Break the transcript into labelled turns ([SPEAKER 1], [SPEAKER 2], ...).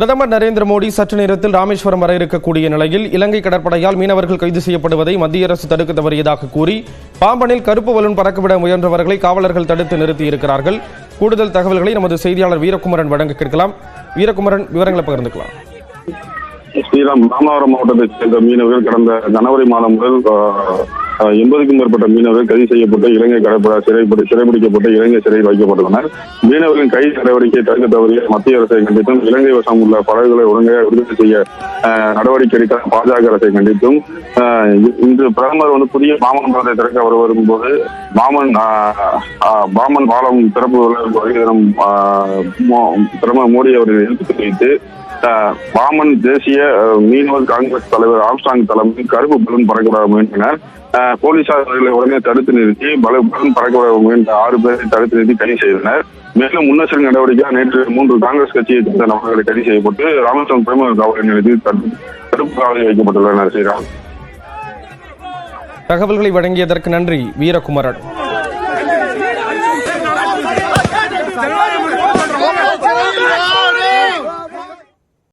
[SPEAKER 1] பிரதமர் நரேந்திர மோடி சற்று நேரத்தில் ராமேஸ்வரம் வர இருக்கக்கூடிய நிலையில் இலங்கை கடற்படையால் மீனவர்கள் கைது செய்யப்படுவதை மத்திய அரசு தடுக்க தவறியதாக கூறி பாம்பனில் கருப்பு பலூன் பறக்கவிட முயன்றவர்களை காவலர்கள் தடுத்து நிறுத்தியிருக்கிறார்கள் கூடுதல் தகவல்களை நமது செய்தியாளர் வீரகுமரன் வழங்க கேட்கலாம். வீரகுமரன் விவரங்களை பகிர்ந்துக்கலாம்.
[SPEAKER 2] ஸ்ரீராம் ராமநாதபுரம் மாவட்டத்தைச் சேர்ந்த மீனவர்கள் கடந்த ஜனவரி மாதம் முதல் எண்பதுக்கும் மேற்பட்ட மீனவர்கள் கைது செய்யப்பட்டு இலங்கை கடற்படை சிறைப்படி சிறைபிடிக்கப்பட்டு இலங்கை சிறையில் வைக்கப்பட்டுள்ளனர். மீனவர்களின் கைது நடவடிக்கையை தடுக்க தவறிய மத்திய அரசை கண்டித்தும் இலங்கை வசம் உள்ள படகுகளை ஒழுங்காக விடுதலை செய்ய நடவடிக்கை எடுக்க பாஜக அரசை கண்டித்தும் இன்று பிரதமர் வந்து புதிய பாமன் பாதை திறக்க வர வரும்போது பாமன் பாமன் பாலம் திறப்பு தினம் மோ- பிரதமர் மோடி அவர்கள் எடுத்து தெரிவித்து பாமன் தேசிய ஆஹ், மீனவர் காங்கிரஸ் தலைவர் ஆம்ஸ்டாங் தலைமையில் கருப்பு பலன் பறக்கப்பட முயன்றனர். ஆஹ், போலீசார் அவர்களை உடனே தடுத்து நிறுத்தி பல பலன் பறக்கப்பட முயன்ற ஆறு பேரை தடுத்து நிறுத்தி கைது செய்தனர். மேலும் முன்னெச்சரிக்கை நடவடிக்கையாக நேற்று மூன்று காங்கிரஸ் கட்சியை சேர்ந்த நபர்களை கைது செய்யப்பட்டு ராமேஸ்வரம் பிரேம காவல் நிலையத்தில் தடுப்பு தடுப்பு காவலில் வைக்கப்பட்டுள்ளனர். ஸ்ரீராம்
[SPEAKER 1] தகவல்களை வழங்கியதற்கு நன்றி வீரகுமரன்.